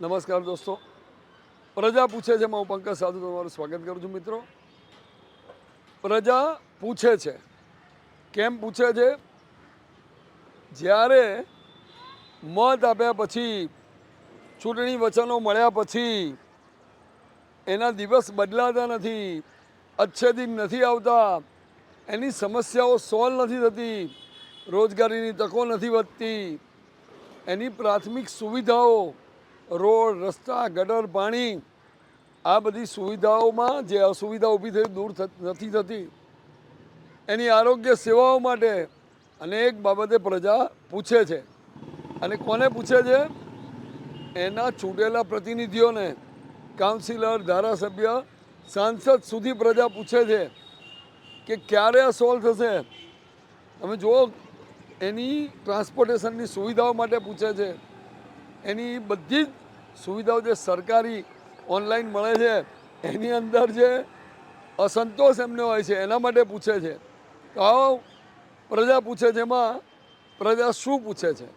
નમસ્કાર દોસ્તો. પ્રજા પૂછે છે હું પંકજ સાધુ તમારું સ્વાગત કરું છું મિત્રો. પ્રજા પૂછે છે. કેમ પૂછે છે? જ્યારે મત આપ્યા પછી, ચૂંટણી વચનો મળ્યા પછી, એના દિવસ બદલાતા નથી, અચ્છે દિન નથી આવતા, એની સમસ્યાઓ સોલ્વ નથી થતી, રોજગારીની તકો નથી વધતી, એની પ્રાથમિક સુવિધાઓ રોડ, રસ્તા, ગટર, પાણી, આ બધી સુવિધાઓમાં જે અસુવિધા ઊભી થઈ દૂર નથી થતી. એની આરોગ્ય સેવાઓ માટે અનેક બાબતે પ્રજા પૂછે છે. અને કોને પૂછે છે? એના ચૂંટેલા પ્રતિનિધિઓને. કાઉન્સિલર, ધારાસભ્ય, સાંસદ સુધી પ્રજા પૂછે છે કે ક્યારે આ સોલ્વ થશે? તમે જુઓ, એની ટ્રાન્સપોર્ટેશનની સુવિધાઓ માટે પૂછે છે. એની બધી જ સુવિધાઓ જે સરકારી ઓનલાઈન મળે છે, એની અંદર જે અસંતોષ એમને હોય છે, એના માટે પૂછે છે. તો પ્રજા પૂછે છે એમાં, પ્રજા શું પૂછે છે?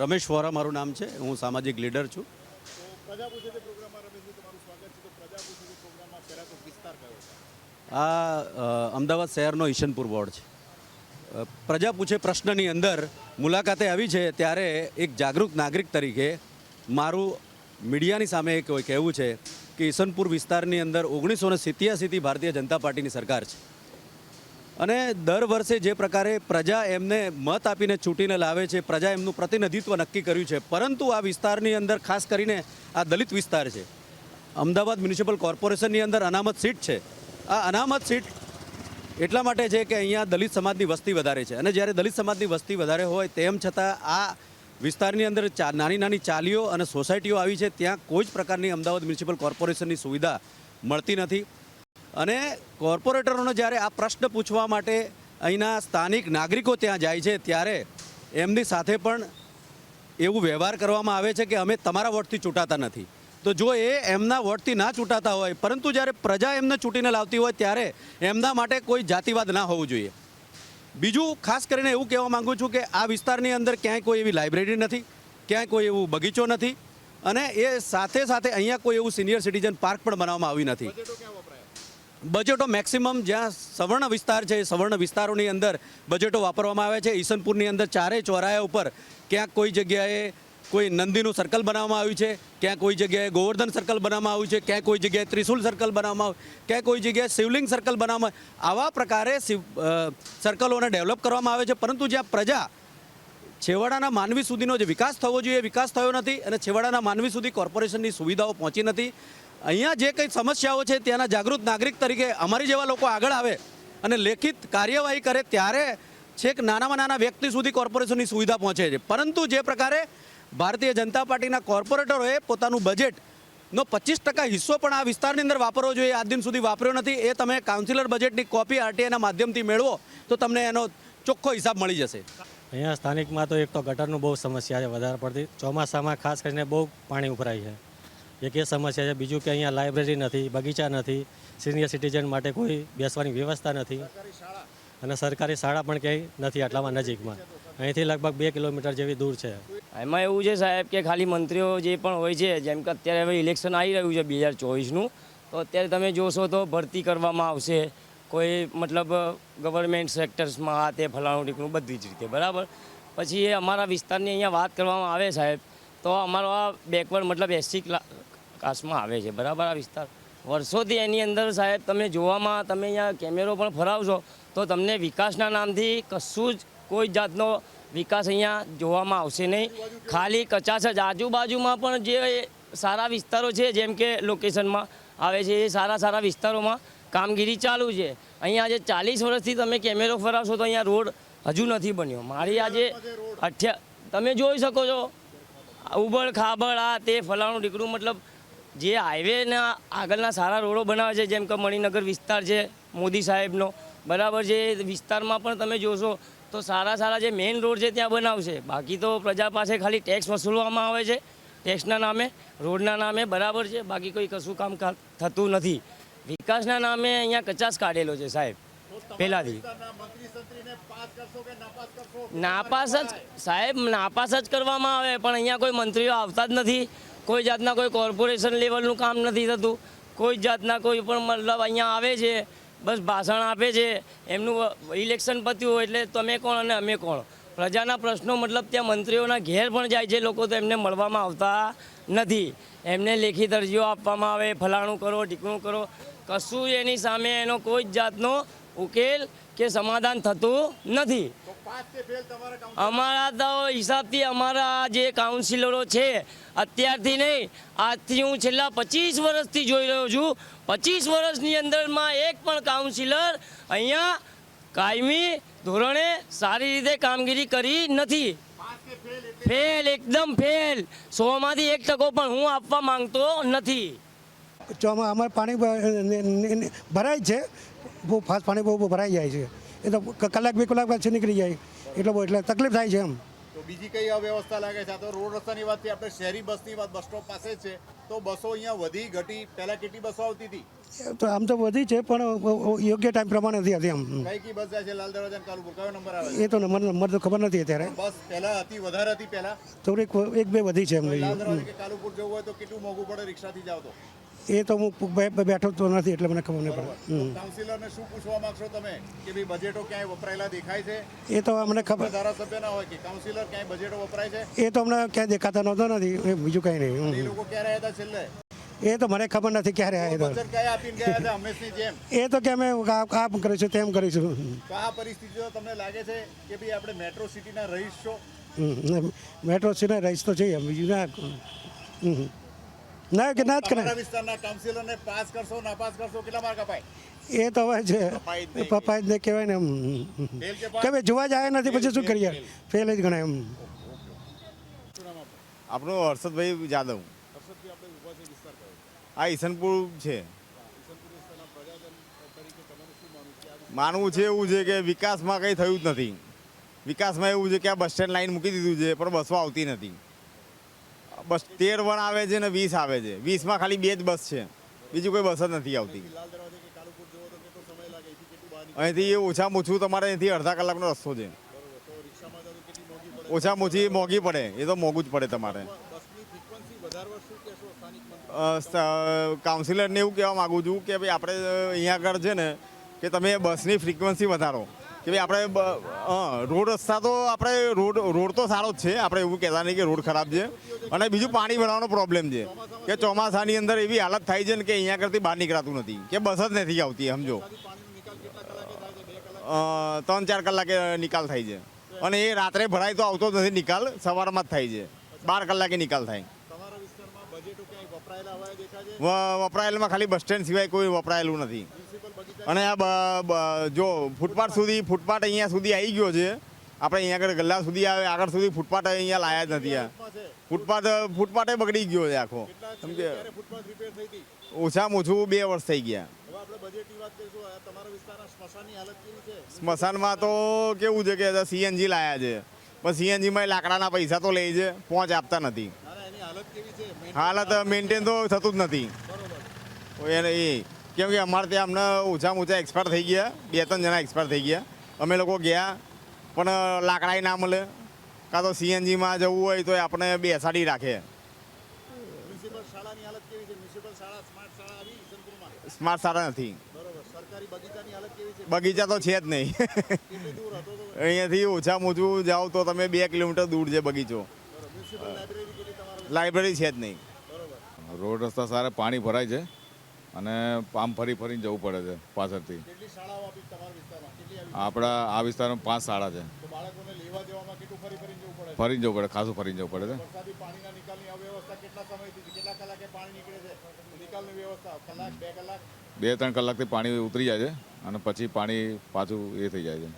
રમેશ વોરા મારું નામ છે, હું સામાજિક લીડર છું. આ અમદાવાદ શહેરનો ઈશનપુર વોર્ડ છે. પ્રજા પૂછે પ્રશ્નની અંદર મુલાકાતે આવી છે ત્યારે એક જાગૃત નાગરિક તરીકે મારું મીડિયાની સામે એક કહેવું છે કે ઈસનપુર વિસ્તારની અંદર ઓગણીસો ને સિત્યાસીથી ભારતીય જનતા પાર્ટીની સરકાર છે. અને દર વર્ષે જે પ્રકારે પ્રજા એમને મત આપીને ચૂંટીને લાવે છે, પ્રજા એમનું પ્રતિનિધિત્વ નક્કી કર્યું છે, પરંતુ આ વિસ્તારની અંદર ખાસ કરીને આ દલિત વિસ્તાર છે. અમદાવાદ મ્યુનિસિપલ કોર્પોરેશનની અંદર અનામત સીટ છે. આ અનામત સીટ એટલા માટે છે કે અહીંયા દલિત સમાજની વસ્તી વધારે છે. અને જ્યારે દલિત સમાજની વસ્તી વધારે હોય તેમ છતાં આ વિસ્તારની અંદર નાની નાની ચાલીઓ અને સોસાયટીઓ આવી છે, ત્યાં કોઈ જ પ્રકારની અમદાવાદ મ્યુનિસિપલ કોર્પોરેશનની સુવિધા મળતી નથી. અને કોર્પોરેટરોને જ્યારે આ પ્રશ્ન પૂછવા માટે અહીંના સ્થાનિક નાગરિકો ત્યાં જાય છે, ત્યારે એમની સાથે પણ એવું વ્યવહાર કરવામાં આવે છે કે અમે તમારા વોટથી ચૂંટાતા નથી. તો જો એ એમના વોટથી ના ચૂંટાતા હોય પરંતુ જ્યારે પ્રજા એમને ચૂંટીને લાવતી હોય ત્યારે એમના માટે કોઈ જાતિવાદ ના હોવું જોઈએ. બીજું ખાસ કરીને એવું કહેવા માંગુ છું કે આ વિસ્તારની અંદર ક્યાંય કોઈ એવી લાઇબ્રેરી નથી ક્યાંય કોઈ એવું બગીચો નથી અને એ સાથે સાથે અહીંયા કોઈ એવું સિનિયર સિટીઝન પાર્ક પણ બનાવવામાં આવી નથી. બજેટો મેક્સિમમ જ્યાં સવર્ણ વિસ્તાર છે એ સવર્ણ વિસ્તારોની અંદર બજેટો વાપરવામાં આવે છે. ઈસનપુરની અંદર ચારેય ચોરાયા ઉપર ક્યાંક કોઈ જગ્યાએ કોઈ નંદીનું સર્કલ બનાવવામાં આવ્યું છે, ક્યાં કોઈ જગ્યાએ ગોવર્ધન સર્કલ બનાવવામાં આવ્યું છે, ક્યાં કોઈ જગ્યાએ ત્રિશુલ સર્કલ બનાવવામાં આવ્યું, ક્યાં કોઈ જગ્યાએ શિવલિંગ સર્કલ બનાવવામાં આવા પ્રકારે સર્કલોને ડેવલપ કરવામાં આવે છે, પરંતુ જ્યાં પ્રજા છેવાડાના માનવી સુધીનો જે વિકાસ થવો જોઈએ વિકાસ થયો નથી અને છેવાડાના માનવી સુધી કોર્પોરેશનની સુવિધાઓ પહોંચી નથી. અહીંયા જે કંઈ સમસ્યાઓ છે ત્યાંના જાગૃત નાગરિક તરીકે અમારી જેવા લોકો આગળ આવે અને લેખિત કાર્યવાહી કરે ત્યારે છેક નાનામાં નાના વ્યક્તિ સુધી કોર્પોરેશનની સુવિધા પહોંચે છે. પરંતુ જે પ્રકારે ભારતીય જનતા પાર્ટીના કોર્પોરેટરોએ પોતાનું બજેટનો પચીસ ટકા હિસ્સો પણ આ વિસ્તારની અંદર વાપરવો જોઈએ. આજ દિન સુધી વાપર્યો નથી. એ તમે કાઉન્સિલર બજેટની કોપી આરટીઆઈના માધ્યમથી મેળવો તો તમને એનો ચોખ્ખો હિસાબ મળી જશે. અહીંયા સ્થાનિકમાં તો એક તો ગટરનું બહુ સમસ્યા છે વધારે પડતી. ચોમાસામાં ખાસ કરીને બહુ પાણી ઉભરાય છે. એક એ સમસ્યા છે. બીજું કે અહીંયા લાઇબ્રેરી નથી, બગીચા નથી, સિનિયર સિટીઝન માટે કોઈ બેસવાની વ્યવસ્થા નથી. અને સરકારી શાળા પણ ક્યાંય નથી આટલામાં નજીકમાં. અહીંથી લગભગ બે કિલોમીટર જેવી દૂર છે. એમાં એવું છે સાહેબ કે ખાલી મંત્રીઓ જે પણ હોય છે, જેમ કે અત્યારે હવે ઇલેક્શન આવી રહ્યું છે બે હજાર ચોવીસનું તો અત્યારે તમે જોશો તો ભરતી કરવામાં આવશે. કોઈ મતલબ ગવર્મેન્ટ સેક્ટર્સમાં આ તે ફલાણું ટીકનું બધી જ રીતે, બરાબર? પછી એ અમારા વિસ્તારની અહીંયા વાત કરવામાં આવે સાહેબ, તો અમારો આ બેકવર્ડ મતલબ એસસી કાસ્ટમાં આવે છે, બરાબર આ વિસ્તાર? વર્ષોથી એની અંદર સાહેબ તમે જોવામાં તમે અહીંયા કેમેરો પણ ફરાવશો, તો તમને વિકાસના નામથી કશું જ કોઈ જાતનો વિકાસ અહીંયા જોવામાં આવશે નહીં. ખાલી કચાશ જ. આજુબાજુમાં પણ જે સારા વિસ્તારો છે, જેમ કે લોકેશનમાં આવે છે, એ સારા સારા વિસ્તારોમાં કામગીરી ચાલુ છે. અહીંયા આજે ચાલીસ વર્ષથી તમે કેમેરો ફરાવશો તો અહીંયા રોડ હજુ નથી બન્યો. મારી આજે અઠ્યા તમે જોઈ શકો છો ઉબડ ખાબડ આ તે ફલાણું ઢીકડું, મતલબ જે હાઈવેના આગળના સારા રોડો બનાવે છે, જેમ કે મણિનગર વિસ્તાર છે, મોદી સાહેબનો. બરાબર છે વિસ્તારમાં પણ તમે જોશો તો સારા સારા જે મેઇન રોડ છે ત્યાં બનાવશે. બાકી તો પ્રજા પાસે ખાલી ટેક્સ વસૂલવામાં આવે છે. ટેક્સના નામે રોડના નામે બરાબર છે. બાકી કોઈ કશું કામ થતું નથી. વિકાસના નામે અહીંયા કચાસ કાઢેલો છે સાહેબ. પહેલાંથી. નાપાસ જ સાહેબ, નાપાસ જ કરવામાં આવે, પણ અહીંયા કોઈ મંત્રીઓ આવતા જ નથી. કોઈ જાતના કોઈ કોર્પોરેશન લેવલનું કામ નથી થતું. કોઈ જાતના કોઈ પણ મતલબ અહીંયા આવે છે. બસ ભાષણ આપે છે. એમનું ઇલેક્શન પત્યું હોય એટલે તમે કોણ અને અમે કોણ? પ્રજાના પ્રશ્નો મતલબ ત્યાં મંત્રીઓના ઘેર પણ જાય છે. લોકો તો એમને મળવામાં આવતા નથી. એમને લેખિત અરજીઓ આપવામાં આવે, ફલાણું કરો ઢીકણું કરો. કશું એની સામે એનો કોઈ જ જાતનો ઉકેલ કે સમાધાન થતું નથી. અમારા તો હિસાબથી અમારા જે કાઉન્સિલરો છે અત્યારથી નહીં આજથી હું છેલ્લા પચીસ વર્ષથી જોઈ રહ્યો છું. પચીસ વર્ષની અંદરમાં એક પણ કાઉન્સિલર અહીંયા કાયમી ધોરણે સારી રીતે કામગીરી કરી નથી. ફેલ એકદમ ફેલ સોમાંથી એક ટકો પણ હું આપવા માંગતો નથી. ચોમા અમારે પાણી ભરાય છે બહુ ફાસ્ટ પાણી બહુ ભરાઈ જાય છે. એ તો કલાક બે કલાક પછી નીકળી જાય. એટલે બહુ એટલે તકલીફ થાય છે એમ. તો બીજી કઈ અવ્યવસ્થા લાગે છે? આ તો રોડ રસ્તાની વાતથી આપણે શહેરી બસની વાત બસ સ્ટોપ પાસે છે. તો બસો અહીંયા વધી ઘટી પહેલા કેટલી બસો આવતી હતી? તો આમ તો વધી છે પણ યોગ્ય ટાઈમ પ્રમાણે નથી હતી આમ કઈ કઈ બસ જાય છે? લાલ દરવાજા કાલુપુર કયો નંબર આવે એ તો નંબર નંબર તો ખબર નથી અત્યારે. બસ પહેલા હતી વધારે હતી પહેલા? થોડીક એક બે વધી છે એમ. લાલ દરવાજા કે કાલુપુર જવું હોય તો કેટલું મોંઘું પડે રિક્ષાથી જાવ તો? એ તો હું બેઠો તો નથી એટલે મને ખબર નહીં પડે. શું પૂછવા માંગશો તમે? કે ભાઈ બજેટો ક્યાંય વપરાયેલા દેખાય છે? એ તો અમને ખબર ધારાસભ્ય ના હોય કે કાઉન્સિલર ક્યાંય બજેટો વપરાય છે? એ તો અમને ક્યાંય દેખાતા નહોતો નથી. બીજું કંઈ નહીં. એ લોકો ક્યારે આવ્યા હતા છેલ્લે? એ તો મને ખબર નથી ક્યારે આવ્યા હતા. એ તો કે અમે આ કરીશું તેમ કરીશું. આ પરિસ્થિતિઓ તમને લાગે છે કે ભાઈ આપણે મેટ્રો સિટીના રહીશ? છો. મેટ્રો સિટીના રહીશ તો છે બીજું ના. ના કે ના જ કરે. વિસ્તારના કાઉન્સિલરને પાસ કરશો ના પાસ કરશો કેટલા માર્ક અપાય? એ તો હવે છે. પપ્પા જ ને કહેવાય ને એમ. કે પાસ? કે ભાઈ જોવા જાય નથી પછી શું કરીએ? ફેલ જ ગણાય એમ. આપણો હર્ષદભાઈ જાદવ. આ ઈસનપુર છે. માનવું છે એવું છે કે વિકાસમાં કંઈ થયું જ નથી. વિકાસમાં એવું છે કે આ બસ સ્ટેન્ડ લાઈન મૂકી દીધું છે પણ બસો આવતી નથી. બસ તેર વણ આવે છે ને વીસ આવે છે. વીસમાં ખાલી બે જ બસ છે. બીજું કોઈ બસ જ નથી આવતી. અહીંથી ઓછામાં ઓછું તમારે અહીંથી અડધા કલાકનો રસ્તો છે. ઓછામાં ઓછી મોંઘી પડે. એ તો મોંઘું જ પડે તમારે. કાઉન્સિલરને એવું કહેવા માગું છું કે ભાઈ આપણે અહીંયા આગળ છે ને, કે તમે બસની ફ્રિકવન્સી વધારો. કે ભાઈ આપણે રોડ રસ્તા તો આપણે રોડ રોડ તો સારો જ છે. આપણે એવું કહેતા નહીં કે રોડ ખરાબ છે. અને બીજું પાણી ભરવાનો પ્રોબ્લેમ છે. કે ચોમાસાની અંદર એવી હાલત થાય છે ને કે અહીંયા કરતી બહાર નીકળાતું નથી. કે બસ જ નથી આવતી સમજો. ત્રણ ચાર કલાકે નિકાલ થાય છે. અને એ રાત્રે ભરાય તો આવતો જ નથી નિકાલ સવારમાં જ થાય છે. બાર કલાકે નિકાલ થાય. વપરાયેલમાં ખાલી બસ સ્ટેન્ડ સિવાય કોઈ વપરાયેલું નથી. અને આ જો ફૂટપાથ સુધી ફૂટપાથ અહીંયા સુધી આવી ગયો છે. આપણે અહીંયા આગળ ગલ્લા સુધી આવે આગળ સુધી ફૂટપાથ અહીંયા લાયા જ નથી આ. ફૂટપાથ ફૂટપાથે બગડી ગયો છે આખો. સમજે ઓછામાં ઓછું બે વર્ષ થઈ ગયા. સ્મશાનમાં તો કેવું છે કે સીએનજી લાયા છે. પણ સીએનજીમાં લાકડાના પૈસા તો લે છે પહોંચ આપતા નથી. હાલત મેન્ટેન તો થતું જ નથી. એને એ કેમ કે અમારે ત્યાં અમને ઓછામાં ઓછા એક્સપાયર થઈ ગયા બે ત્રણ જણા એક્સપાયર થઈ ગયા. અમે લોકો ગયા પણ લાકડાય ના મળે. કાં તો સીએનજીમાં જવું હોય તો આપણે બેસાડી રાખે. મ્યુનિસિપલ શાળાની હાલત કેવી છે? મ્યુનિસિપલ શાળા સ્માર્ટ શાળા નથી. બરોબર. સરકારી બગીચાની હાલત કેવી છે? બગીચા તો છે જ નહીં. અહીંયાથી ઓછામાં ઓછું જાઓ તો તમે બે કિલોમીટર દૂર છે બગીચો. લાઇબ્રેરી છે જ નહીં. રોડ રસ્તા સારા પાણી ભરાય છે. અને આમ ફરી ફરીને જવું પડે છે પાછળથી. આપણા આ વિસ્તારમાં પાંચ શાળા છે. ફરીને જવું પડે ખાસું ફરીને જવું પડે છે. બે ત્રણ કલાકથી પાણી ઉતરી જાય છે અને પછી પાણી પાછું એ થઈ જાય છે?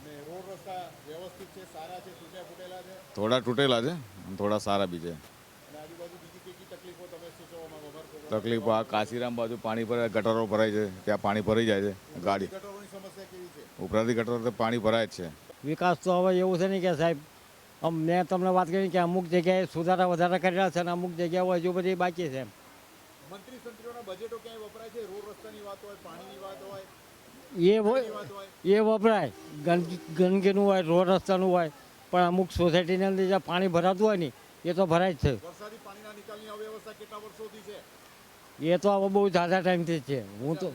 થોડા તૂટેલા છે અને થોડા સારા બી છે અને આજુબાજુ બીજી કઈ કઈ તકલીફો તમે સૂચવવા માંગો અમારા program? તકલીફ આ કાશીરામ બાજુ પાણી ભરાય ગટરો ભરાય છે ત્યાં પાણી ભરાઈ જાય છે ગાડી. ગટરોની સમસ્યા કેવી છે ઉપરાંતથી ગટરો તો પાણી ભરાય જ છે. વિકાસ તો હવે એવું છે ને કે સાહેબ આમ મેં તમને વાત કરી કે અમુક જગ્યાએ સુધારા વધારા કરેલા છે અને અમુક જગ્યાઓ હજુ બધી બાકી છે મંત્રી સંત્રીઓના બજેટો ક્યાંય વપરાય છે? રોડ રસ્તાની વાત હોય પાણીની વાત હોય એ એ વપરાય. ગંદકીનું હોય રોડ રસ્તાનું હોય પણ અમુક સોસાયટીની અંદર જ્યાં પાણી ભરાતું હોય ને એ તો ભરાય જ છે? એ તો હવે બહુ ઝાઝા ટાઈમથી જ છે. હું તો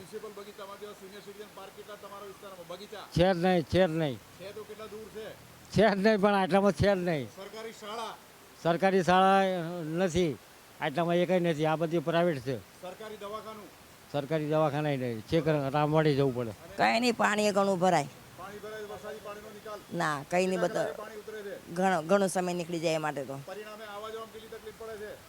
છે જ નહીં છે જ નહીં. છે જ નહીં પણ આટલામાં છે જ નહીં. સરકારી શાળા? સરકારી શાળા નથી આટલામાં એ કંઈ નથી આ બધી પ્રાઇવેટ છે. સરકારી દવાખાનું? સરકારી દવાખાના નહીં છે રામવાડી જવું પડે. કંઈ નહીં પાણી ઘણું ભરાય. ના કંઈ નહીં બધા ઘણો ઘણો સમય નીકળી જાય એ માટે તો.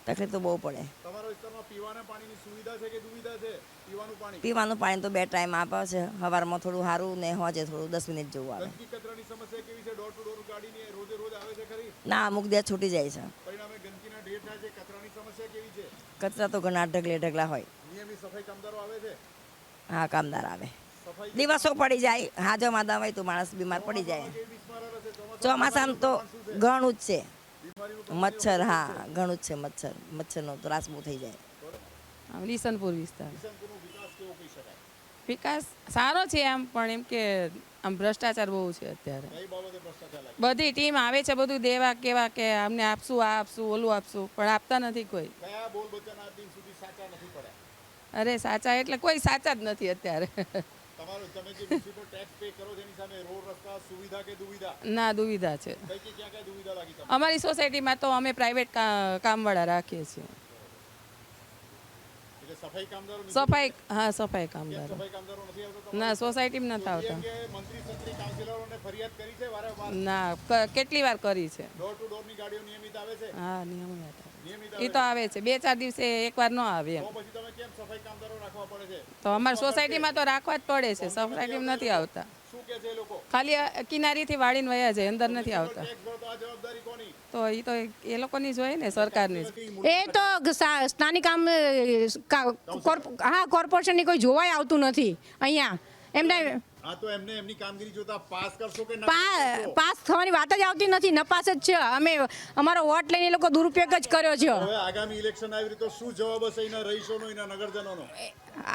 તકલીફ તો બહુ પડે. તમારા વિસ્તારમાં પીવાના પાણીની સુવિધા છે કે દુવિધા છે? પીવાનું પાણી? પીવાનું પાણી તો બે ટાઈમ આપે છે. સવારમાં થોડું સારું ને હોજે થોડું દસ મિનિટ જેવું આવે. ગંદકી કચરાની સમસ્યા કેવી છે? ડોર ટુ ડોર ગાડીની રોજે રોજ આવે છે ખરી? ના અમુક દે છૂટી જાય છે. પરિણામે ગંદકીના ઢેર થાય છે. કચરાની સમસ્યા કેવી છે? કચરા તો ઘણા ઢગલે ઢગલા હોય. નિયમિત સફાઈ કામદારો આવે છે? હા કામદાર આવે. દિવસો પડી જાય. હાજો માદા હોય તો માણસ બીમાર પડી જાય. ચોમાસામાં તો ઘણું જ છે. મચ્છર હા ઘણું જ છે મચ્છર. મચ્છરનો ત્રાસ બહુ થઈ જાય. લીસનપુર વિસ્તાર. વિકાસ કેવો કહી શકાય? વિકાસ સારો છે આમ પણ એમ કે આમ ભ્રષ્ટાચાર બહુ છે અત્યારે. બધી ટીમ આવે છે બધું દેવા કેવા કે અમને આપશું આ આપશું ઓલું આપશું પણ આપતા નથી કોઈ. કયા બોલ બચ્ચાના આજ દિન સુધી સાચા નથી પડ્યા? અરે સાચા એટલે કોઈ સાચા જ નથી અત્યારે. ના દુવિધા છે. અમારી સોસાયટીમાં તો અમે પ્રાઇવેટ કામવાળા રાખીએ છીએ. સફાઈ હા સફાઈ કામદારો. ના સોસાયટીમાં નથી આવતા. ના કેટલી વાર કરી છે? ડોર ટુ ડોરની ગાડીઓ નિયમિત આવે છે? હા નિયમિત આવે. એ તો આવે છે. બે ચાર દિવસે એકવાર ન આવે તો છે અમારી સોસાયટીમાં તો રાખવા જ પડે છે. સોસાયટીમાં નથી આવતા. છે ખાલી કિનારીથી વાળીને વયા જાય, અંદર નથી આવતા. તો એ તો એ લોકોની જ હોય ને, સરકારની એ તો સ્થાનિક આમ હા, કોર્પોરેશનની કોઈ જોવાય આવતું નથી અહીંયા. એમને હા તો એમને એમની કામગીરી જોતા પાસ કરશો કે ના પાસ થવાની વાત જ આવતી નથી નપાસ જ છે. અમે અમારો વોટ લઈને એ લોકો દુરુપયોગ જ કર્યો છે. હવે આગામી ઇલેક્શન આવી રહ્યું તો શું જવાબ હશે એના રહીશોનો એના નગરજનોનો?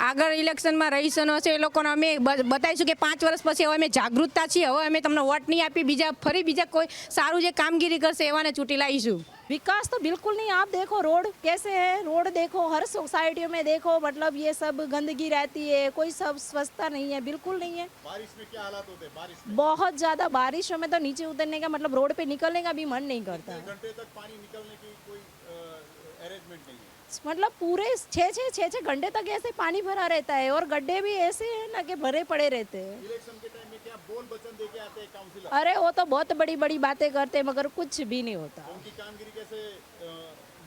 આગળ ઇલેક્શનમાં રહીશનો છે એ લોકોને અમે બતાવીશું કે પાંચ વર્ષ પછી હવે અમે જાગૃતતા છીએ. હવે અમે તમને વોટ નહીં આપી બીજા ફરી બીજા કોઈ સારું જે કામગીરી કરશે એવાને ચૂંટી લાવીશું. विकास तो बिल्कुल नहीं आप देखो रोड कैसे है रोड देखो हर सोसाइटी में देखो मतलब ये सब गंदगी रहती है कोई सब स्वच्छता नहीं है बिल्कुल नहीं है। बारिश में क्या हालात होते हैं? बारिश में बहुत ज़्यादा बारिश में तो नीचे उतरने का मतलब रोड पे निकलने का भी मन नहीं करता। घंटे तक पानी निकलने की कोई अरेंजमेंट नहीं है। मतलब पूरे छः छः छः छः घंटे तक ऐसे पानी भरा रहता है और गड्ढे भी ऐसे हैं ना कि भरे पड़े रहते हैं। इलेक्शन के टाइम में क्या बोल वचन दे के आते हैं काउंसिलर अरे वो तो बहुत बड़ी बड़ी बातें करते हैं मगर कुछ भी नहीं होता उनकी कामगिरी कैसे अ,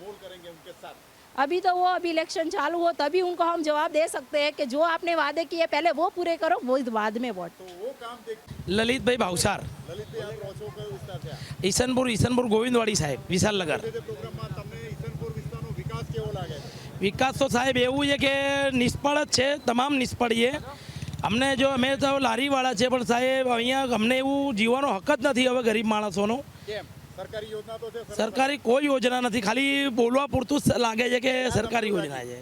मोल करेंगे उनके साथ अभी तो वो अभी इलेक्शन चालू हो तभी उनको हम जवाब दे सकते हैं कि जो आपने वादे किए पहले वो पूरे करो वो बाद में वोट तो वो काम देख લલિતભાઈ ભાવસાર લલિતભાઈ આપ રહો છો કયો વિસ્તાર છે આ? ઈસનપુર ઈસનપુર ગોવિંદવાડી સાહેબ વિશાલનગર તે પ્રોગ્રામમાં તમને ઈસનપુર વિસ્તારનો વિકાસ કેવો લાગે છે વિકાસ તો સાહેબ એવું છે કે નિષ્ફળ જ છે તમામ નિષ્ફળ છે અમને જો અમે તો લારીવાળા છે પણ સાહેબ અહીંયા અમને એવું જીવવાનો હક જ નથી હવે ગરીબ માણસોનો. સરકારી કોઈ યોજના નથી. ખાલી બોલવા પૂરતું જ લાગે છે કે સરકારી યોજના છે.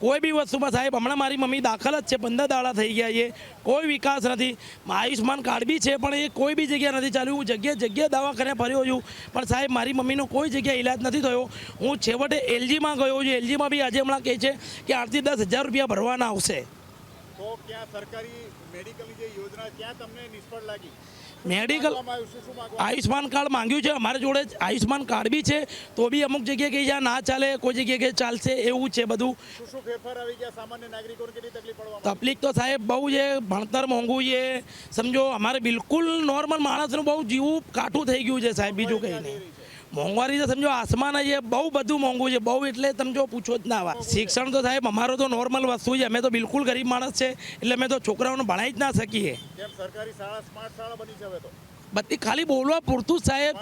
કોઈ બી વસ્તુમાં સાહેબ હમણાં મારી મમ્મી દાખલ જ છે પંદર દાડા થઈ ગયા છે. કોઈ વિકાસ નથી. આયુષ્માન કાર્ડ બી છે પણ એ કોઈ બી જગ્યા નથી ચાલ્યું. હું જગ્યાએ જગ્યાએ દવાખાને ફર્યો છું પણ સાહેબ મારી મમ્મીનો કોઈ જગ્યાએ ઇલાજ નથી થયો. હું છેવટે એલજીમાં ગયો છું. એલજીમાં બી આજે હમણાં કહે છે કે આઠથી દસ હજાર રૂપિયા ભરવાના આવશે. તો ક્યાં સરકારી મેડિકલની જે યોજના ક્યાં તમને નિષ્ફળ લાગી? મેડિકલ આયુષ્માન કાર્ડ માંગ્યું છે અમારા જોડે આયુષ્માન કાર્ડ બી છે તો બી અમુક જગ્યાએ કે જ્યાં ના ચાલે કોઈ જગ્યાએ કે ચાલશે એવું છે બધું. તકલીફ તો સાહેબ બહુ છે ભણતર મોંઘું છે. સમજો અમારે બિલકુલ નોર્મલ માણસનું બહુ જીવું કાઠું થઈ ગયું છે સાહેબ બીજું કંઈ નહીં. મોંઘવારી તો સમજો આસમાન છે બહુ બધું મોંઘું છે બહુ એટલે સમજો પૂછો જ ના વાત. શિક્ષણ તો સાહેબ અમારો તો નોર્મલ વસ્તુ છે અમે તો બિલકુલ ગરીબ માણસ છે એટલે અમે તો છોકરાઓને ભણાવી જ ના શકીએ. સરકારી શાળા સ્માર્ટ શાળા બની છે હવે તો? બધી ખાલી બોલવા પૂરતું જ સાહેબ.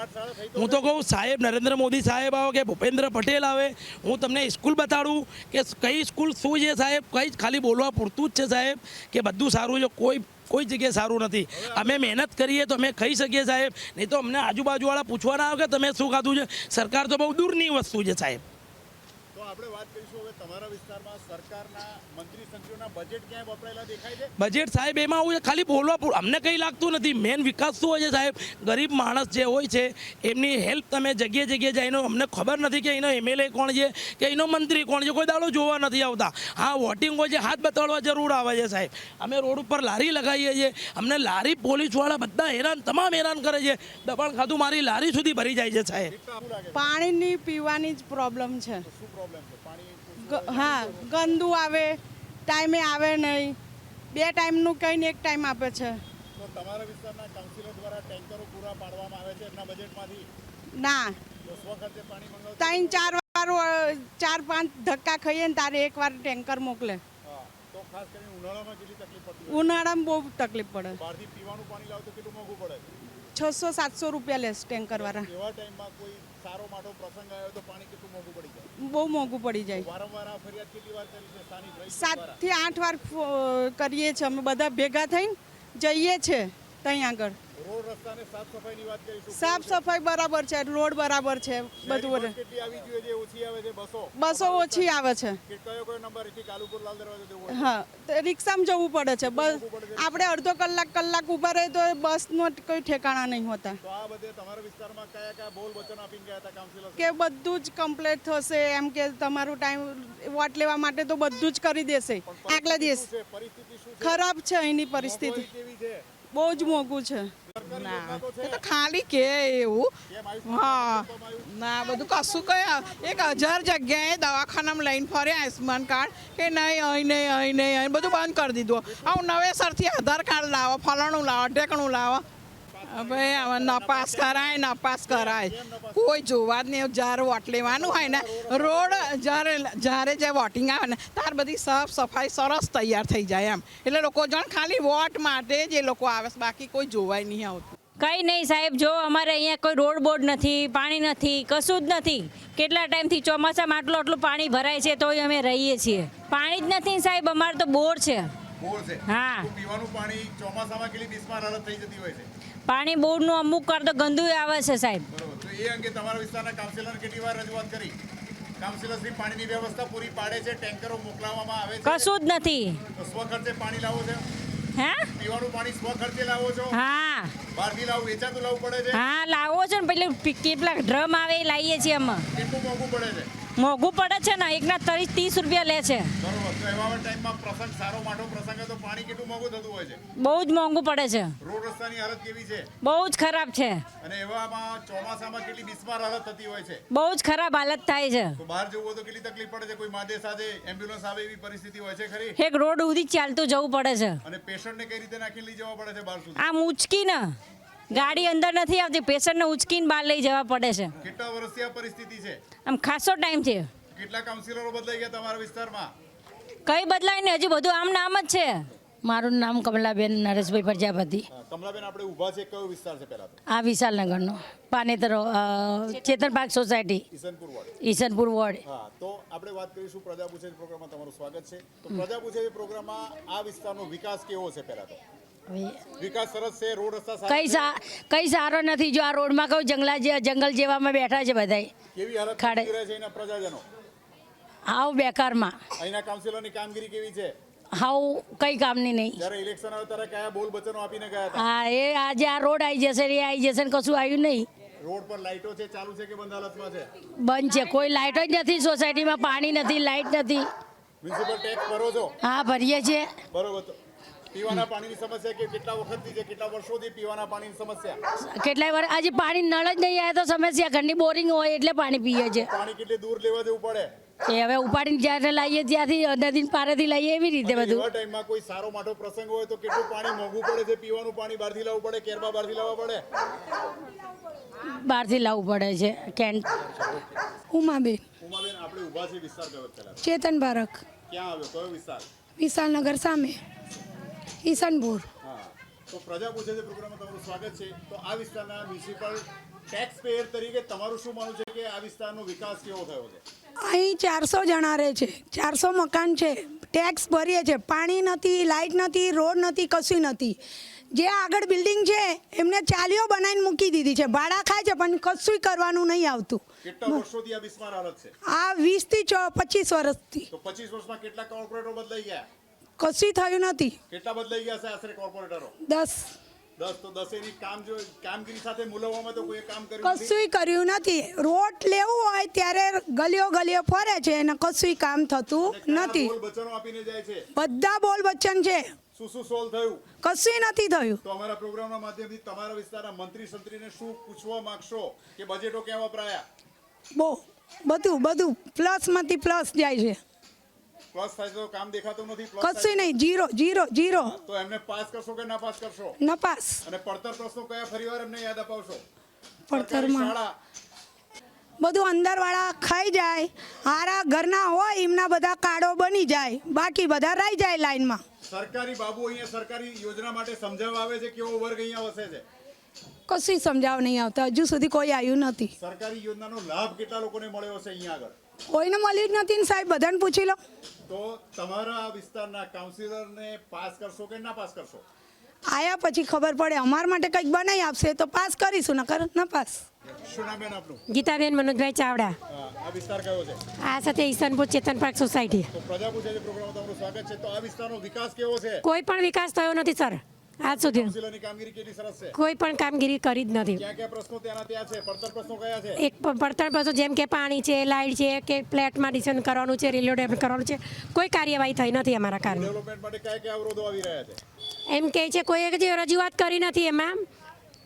હું તો કહું સાહેબ નરેન્દ્ર મોદી સાહેબ આવે કે ભૂપેન્દ્ર પટેલ આવે હું તમને સ્કૂલ બતાડું કે કઈ સ્કૂલ શું છે સાહેબ કઈ જ ખાલી બોલવા પૂરતું જ છે સાહેબ કે બધું સારું છે કોઈ કોઈ જગ્યાએ સારું નથી. અમે મહેનત કરીએ તો અમે ખાઈ શકીએ સાહેબ. નહીં તો અમને આજુબાજુવાળા પૂછવાના આવે કે તમે શું ખાધું છે? સરકાર તો બહુ દૂરની વસ્તુ છે સાહેબ. આપણે વાત કરીશું હવે તમારા વિસ્તારમાં સરકારના મંત્રી સંત્રીઓના બજેટ ક્યાંય વપરાયેલા દેખાય છે? બજેટ સાહેબ એમાં આવું છે ખાલી બોલવા પૂર- અમને કંઈ લાગતું નથી. મેન વિકાસ શું હોય છે સાહેબ. ગરીબ માણસ જે હોય છે એમની હેલ્પ તમે જગ્યાએ જગ્યાએ જઈને અમને ખબર નથી કે એનો એમએલએ કોણ છે કે એનો મંત્રી કોણ છે. કોઈ દાડો જોવા નથી આવતા. હા વોટિંગ હોય છે હાથ બતાડવા જરૂર આવે છે સાહેબ. અમે રોડ ઉપર લારી લગાવીએ છીએ. અમને લારી પોલીસવાળા બધા હેરાન તમામ હેરાન કરે છે. દબાણ ખાતું મારી લારી સુધી ભરી જાય છે સાહેબ. પાણીની પીવાની જ પ્રોબ્લેમ છે. શું પ્રોબ્લેમ હા ગંદુ આવે ટાઈમે આવે નહીં. બે ટાઈમનું કંઈ એક ટાઈમ આપે છે. તમારા વિસ્તારના કાઉન્સિલર દ્વારા ટેન્કરો પૂરા પાડવામાં આવે છે એમના બજેટમાંથી ના. ત્રણ ચાર વાર ચાર પાંચ ધક્કા ખાઈએ ને તારે એકવાર ટેન્કર મોકલે. ઉનાળામાં બહુ તકલીફ પડે. છસો સાતસો રૂપિયા લેસ એવા ટાઈમમાં કોઈ સારો માટો પ્રસંગ આવ્યો તો પાણી કેટલું મોંઘું પડી જાય? બહુ મોંઘું પડી જાય. વારંવાર આ ફરિયાદ કેટલી વાર કરી છે? સાતથી આઠ વાર કરીએ છીએ અમે બધા ભેગા થઈને જઈએ છીએ. ત્યાં આગળ. સાફ સફાઈ બરાબર છે રોડ બરાબર છે બધું બસ? ઓછી આવે છે? હા તો રિક્ષામાં જવું પડે છે બસ આપણે અડધો કલાક કલાક ઊભા રહે તો બસનો કોઈ ઠેકાણા નહીં હોતા. કે બધું જ કમ્પ્લીટ થશે એમ કે તમારું ટાઈમ વોટ લેવા માટે તો બધું જ કરી દેશે આગલા દિવસ. ખરાબ છે અહીંની પરિસ્થિતિ. બહુ જ મોંઘું છે. ના તો ખાલી કે એવું. હા. ના, બધું કશું કયા એક હજાર જગ્યાએ દવાખાનામાં લઈને ફરે આયુષ્માન કાર્ડ કે નહીં, અહીં નહીં અહીં નહીં, અહીં બધું બંધ કરી દીધું. આવું નવેસરથી આધાર કાર્ડ લાવો, ફલાણું લાવો ઢેકણું લાવો. હવે હવે નપાસ કરાય નપાસ કરાય. કોઈ જોવા જ નહીં જ્યારે વોટ લેવાનું હોય ને રોડ જ્યારે જ્યારે જે વોટિંગ આવે ને ત્યારે બધી સાફ સફાઈ સરસ તૈયાર થઈ જાય એમ. એટલે લોકો જણ ખાલી વોટ માટે જ એ લોકો આવે છે બાકી કોઈ જોવાય નહીં આવતું. કંઈ નહીં સાહેબ જો અમારે અહીંયા કોઈ રોડ બોર્ડ નથી પાણી નથી કશું જ નથી. કેટલા ટાઈમથી ચોમાસામાં આટલું આટલું પાણી ભરાય છે તોય અમે રહીએ છીએ. પાણી જ નથી સાહેબ અમારે તો બોર છે. હા. પીવાનું પાણી ચોમાસામાં કેટલી બિસ્માર હાલત થઈ જતી હોય છે? પાણી બોરનું અમુક કાર તો ગંદુ આવે છે સાહેબ. એ અંગે તમારા વિસ્તારના કાઉન્સિલર કેટલી વાર રજૂઆત કરી? કાઉન્સિલર શ્રી પાણીની વ્યવસ્થા પૂરી પાડે છે ટેન્કરો મોકલાવવામાં આવે છે? કશું જ નથી. સ્વખર્ચે પાણી લાવો છો? હે? પીવાનું પાણી સ્વખર્ચે લાવો છો? હા. બહારથી લાવું વેચાતું લાવવું પડે છે? હા લાવો છો ને પેલું કેટલાક કેટલા ડ્રમ આવે એ લાવીએ છીએ અમે. કેટલું મોંઘું પડે છે? મોંઘું પડે છે ને એકના ત્રીસ ત્રીસ રૂપિયા લે છે. એવા પ્રસંગ સારો માટો પ્રસંગ તો પાણી કેટલું મોંઘું થતું હોય છે? બહુ જ મોંઘું પડે છે. રોડ રસ્તાની હાલત કેવી છે? બહુ જ ખરાબ છે. અને એવામાં ચોમાસામાં કેટલી બિસ્માર હાલત થતી હોય છે? બહુ જ ખરાબ હાલત થાય છે. તો બહાર જવું હોય તો કેટલી તકલીફ પડે છે? કોઈ માદે સાથે એમ્બ્યુલન્સ આવે એવી પરિસ્થિતિ હોય છે ખરી? એક રોડ સુધી ચાલતું જવું પડે છે. અને પેશન્ટને કઈ રીતે નાખી લઈ જવા પડે છે બહાર સુધી? આમ ઉચકીને ગાડી અંદર નથી આવતી પેશન્ટને ઉચકીને બહાર લઈ જવા પડે છે. કેટલા વર્ષથી આ પરિસ્થિતિ છે? આમ ખાસો ટાઈમ છે. કેટલા કાઉન્સિલરો બદલાઈ ગયા તમારા વિસ્તારમાં? કઈ બદલાય ને હજુ બધું આમ નામ જ છે. મારું નામ કમલાબેન નરેશભાઈ પ્રજાપતિ. કમલાબેન આપણે ઊભા છે કયો વિસ્તાર છે પહેલા આ વિશાલનગરનો પાનેતર અ, Chetan society. Isanpur ward. Isanpur ward. હા તો આપણે વાત કરીશું પ્રજા પૂછે પ્રોગ્રામમાં તમારું સ્વાગત છે. તો પ્રજા પૂછે પ્રોગ્રામમાં આ વિસ્તારનો વિકાસ કેવો છે પહેલા તો? વિકાસ સરસ છે રોડ રસ્તા કઈ સા કઈ સારો નથી જો આ રોડમાં કહું જંગલા જે જંગલ જેવામાં બેઠા છે બધાય. કેવી હાલત ખાડે. છે એના પ્રજાજનો? હાવ બેકારમાં. અહીંના કાઉન્સિલરની કામગીરી કેવી છે? હાવ કઈ કામની નહીં. જ્યારે ઇલેક્શન આવે ત્યારે કયા બોલ બચનો આપીને ગયા હતા? હા એ આજે આ રોડ આવી જશે એ આવી જશે ને કશું આવ્યું નહીં. રોડ પર લાઈટો છે ચાલુ છે કે બંધ હાલતમાં છે? બંધ છે કોઈ લાઇટો જ નથી સોસાયટીમાં પાણી નથી લાઇટ નથી. મ્યુનિસિપલ ટેક્સ ભરો છો? હા ભરીએ છીએ. બરોબર પીવાના પાણીની સમસ્યા કે કેટલા વખતથી છે કેટલા વર્ષોથી પીવાના પાણીની સમસ્યા? કેટલાય વાર આજે પાણી નળ જ નહીં આવે તો સમસ્યા. ઘરની બોરિંગ હોય એટલે પાણી પીએ છે. પાણી કેટલી દૂર લેવા દેવું પડે? એ હવે ઉપાડીને જ્યારે લાવીએ ત્યાંથી નદી પારેથી લાવીએ એવી રીતે બધું. ટાઈમમાં કોઈ સારો માઠો પ્રસંગ હોય તો કેટલું પાણી મોંઘું પડે છે? પીવાનું પાણી બહારથી લાવવું પડે કેરબા બહારથી લાવવા પડે? બહારથી લાવવું પડે છે કેન ઉમાબેન. ઉમાબેન આપણે ઊભા છે વિસ્તાર ચેતન બારક. ક્યાં આવ્યો? કયો વિસ્તાર? વિશાલનગર સામે. ઈસનપુર તો પ્રજા પૂછે છે પ્રોગ્રામમાં તમારું સ્વાગત છે. તો આ વિસ્તારના મ્યુનિસિપલ ટેક્સ પેયર તરીકે તમારું શું માનવું છે કે આ વિસ્તારનો વિકાસ કેવો થયો છે? અહીં ચારસો જણા રહે છે. ચારસો મકાન છે. ટેક્સ ભરીએ છે. પાણી નથી લાઇટ નથી રોડ નથી કશું નથી. જે આગળ બિલ્ડિંગ છે એમને ચાલીઓ બનાવીને મૂકી દીધી છે. ભાડા ખાય છે પણ કશું કરવાનું નહીં આવતું. કેટલા વર્ષોથી આ બિસ્માર હાલત છે? આ વીસથી ચો પચીસ વર્ષથી. તો પચીસ વર્ષમાં કેટલા કોર્પોરેટરો બદલાઈ ગયા? કશું થયું નથી. કેટલા બદલાઈ ગયા છે આશરે કોર્પોરેટરો દસ. દસ તો દસેની કામ જો કામગીરી સાથે મૂલવવામાં તો કોઈ કામ કર્યું નથી? કશું કર્યું નથી. રોટ લેવું હોય ત્યારે ગલીઓ ગલીઓ ફરે છે અને કશું કામ થતું નથી. બધા બોલ વચન છે. કશું નથી થયું. તો અમારા પ્રોગ્રામના માધ્યમથી તમારા વિસ્તારના મંત્રી સંત્રીને શું પૂછવા માંગશો કે બજેટો ક્યાં વપરાયા? બહુ બધું બધું પ્લસમાંથી પ્લસ જાય છે. પ્લસ થાય તો કામ દેખાતું નથી કશું નહીં જીરો જીરો જીરો. તો એમને પાસ કરશો કે ના કરશો? નપાસ. અને પડતર પ્રશ્નો કયા ફરીવાર એમને યાદ અપાવશો? પડતરમાં. બધું અંદરવાળા ખાઈ જાય હારા ઘરના હોય એમના બધા કાર્ડો બની જાય બાકી બધા રહી જાય લાઈનમાં. સરકારી બાબુ અહીંયા સરકારી યોજના માટે સમજાવવા આવે છે કેવો વર્ગ અહીંયા વસે છે? કશું સમજાવ નહીં આવતા હજુ સુધી કોઈ આવ્યું નથી. સરકારી યોજનાનો લાભ કેટલા લોકોને મળ્યો હશે અહીંયા આગળ? કોઈને મળ્યું જ નથી ને સાહેબ બધાને પૂછી લો. તો તમારા આ વિસ્તારના કાઉન્સિલરને પાસ કરશો કે ના પાસ કરશો? આયા પછી ખબર પડે અમારા માટે કંઈક બનાવી આપશે તો પાસ કરીશું નકર ન પાસ. ગીતાબેન મનોજભાઈ ચાવડા. આ વિસ્તાર કયો છે? આ સાથે ઈશાનપુર ચેતન પાર્ક સોસાયટી. તો પ્રજા પૂછે છે પ્રોગ્રામમાં તમારું સ્વાગત છે. તો આ વિસ્તારનો વિકાસ કેવો છે? કોઈ પણ વિકાસ થયો નથી સર. આજ સુધી કોઈ પણ કામગીરી કરી જ નથી. છે? પડતર પ્રશ્નો એક જેમ કે પાણી છે લાઇટ છે કે ફ્લેટમાં ડિસન કરવાનું છે રેલવે કરવાનું છે કોઈ કાર્યવાહી થઈ નથી અમારા કારણે. એમ કહે છે કોઈ જે રજૂઆત કરી નથી એમાં.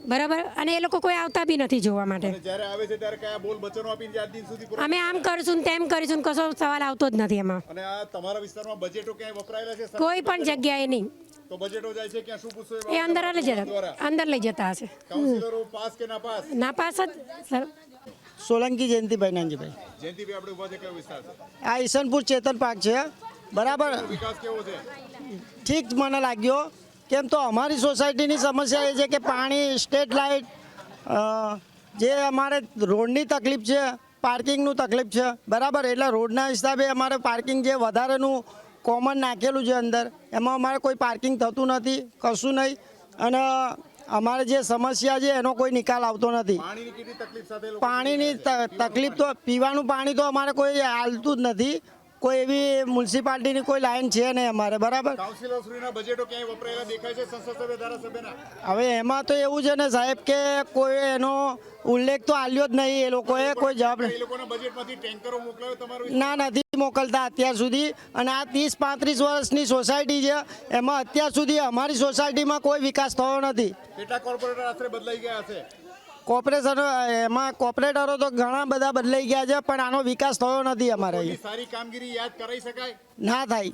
બરાબર? અને એ લોકો કોઈ આવતા બી નથી જોવા માટે. અમે આમ કરીશું તેમ કરીશું કશો સવાલ આવતો જ નથી એમાં. કોઈ પણ જગ્યાએ નહીં. તો બજેટો જાય છે ક્યાં શું પૂછો એ અંદર લઈ જતા અંદર લઈ જતા હશે. કાઉન્સિલરો પાસ કે ના પાસ? જ સર. સોલંકી જયંતિભાઈ નાનજીભાઈ. જયંતિભાઈ આપણે ઊભા છે કયો વિસ્તાર છે? આ ઈશનપુર ચેતન પાર્ક છે. બરાબર? વિકાસ કેવો છે? ઠીક મને લાગ્યો. કેમ તો અમારી સોસાયટીની સમસ્યા એ છે કે પાણી સ્ટેટ લાઇટ જે અમારે રોડની તકલીફ છે પાર્કિંગનું તકલીફ છે. બરાબર? એટલે રોડના હિસાબે અમારે પાર્કિંગ જે વધારેનું કોમન નાખેલું છે અંદર. એમાં અમારે કોઈ પાર્કિંગ થતું નથી કશું નહીં. અને અમારે જે સમસ્યા છે એનો કોઈ નિકાલ આવતો નથી. પાણીની તકલીફ ત- પીવાનું પાણી તો અમારે કોઈ હાલતું જ નથી. કોઈ એવી મ્યુનિસિપાલિટીની કોઈ લાઈન છે નહીં અમારે બરાબર? હવે એમાં તો એવું છે ને સાહેબ કે કોઈ એનો ઉલ્લેખ તો આલ્યો જ નહીં એ લોકોએ કોઈ જવાબ ના નથી મોકલતા અત્યાર સુધી અને આ ત્રીસ પાંત્રીસ વર્ષની સોસાયટી છે એમાં અત્યાર સુધી અમારી સોસાયટીમાં કોઈ વિકાસ થયો નથી. કેટલા કોર્પોરેટર આશરે બદલાઈ ગયા હશે કોર્પોરેશન એમાં કોર્પોરેટરો તો ઘણા બધા બદલાઈ ગયા છે પણ આનો વિકાસ થયો નથી અમારે સારી કામગીરી યાદ કરાઈ શકાય? ના થાય.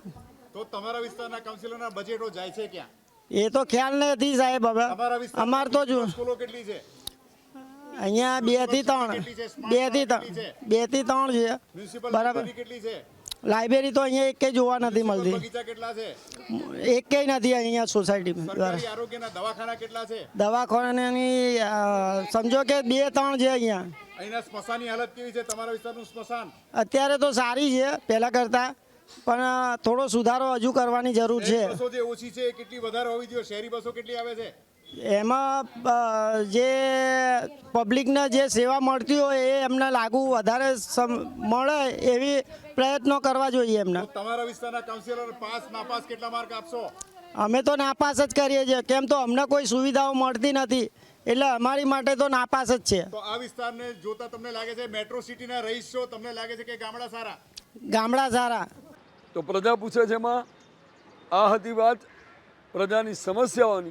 તો તમારા વિસ્તારના કાઉન્સિલરના બજેટો જાય છે ક્યાં? એ તો ખ્યાલ નથી સાહેબ હવે અમારે અમાર તો સ્કૂલો કેટલી છે? અહીંયા બેથી ત્રણ. બેથી ત્રણ. બેથી ત્રણ છે. બરાબર. લાઇબ્રેરી છે? લાઇબ્રેરી તો અહીંયા એક જોવા નથી મળતી. એક નથી અહીંયા છે? દવાખાનાની સમજો કે બે ત્રણ છે અહીંયા. અહીંના સ્મશાનની હાલત કેવી છે? તમારા વિસ્તારનું સ્મશાન? અત્યારે તો સારી છે પહેલાં કરતાં. પણ થોડો સુધારો હજુ કરવાની જરૂર છે. ઓછી છે કેટલી વધારે હોવી જોઈએ શહેરી બસો કેટલી આવે છે? એમાં જે પબ્લિકને જે સેવા મળતી હોય એ એમને લાગુ વધારે સમ- મળે એવી પ્રયત્નો કરવા જોઈએ એમને. તમારા વિસ્તારના કાઉન્સિલર પાસ નાપાસ કેટલા માર્ક આપશો? અમે તો નાપાસ જ કરીએ છીએ. કેમ તો અમને કોઈ સુવિધાઓ મળતી નથી. એટલે અમારી માટે તો નાપાસ જ છે. તો આ વિસ્તારને જોતા તમને લાગે છે મેટ્રો સિટીના રહીશ? છો તમને લાગે છે કે ગામડા સારા? ગામડા સારા. તો પ્રજા પૂછે છે એમાં આ હતી વાત પ્રજાની સમસ્યાઓની.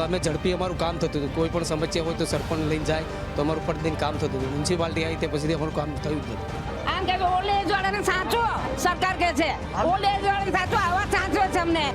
અમે ઝડપી અમારું કામ થતું હતું. કોઈ પણ સમસ્યા હોય તો સરપંચ લઈને જાય તો અમારું ફટદીન કામ થતું હતું. મ્યુનિસિપાલિટી આવી તે પછી અમારું કામ થયું જ નથી આમ કે ઓલ્ડ એજ વાળાને સાચો સરકાર કહે છે. ઓલ્ડ એજ વાળાને સાચો આવા સાચો છે અમને.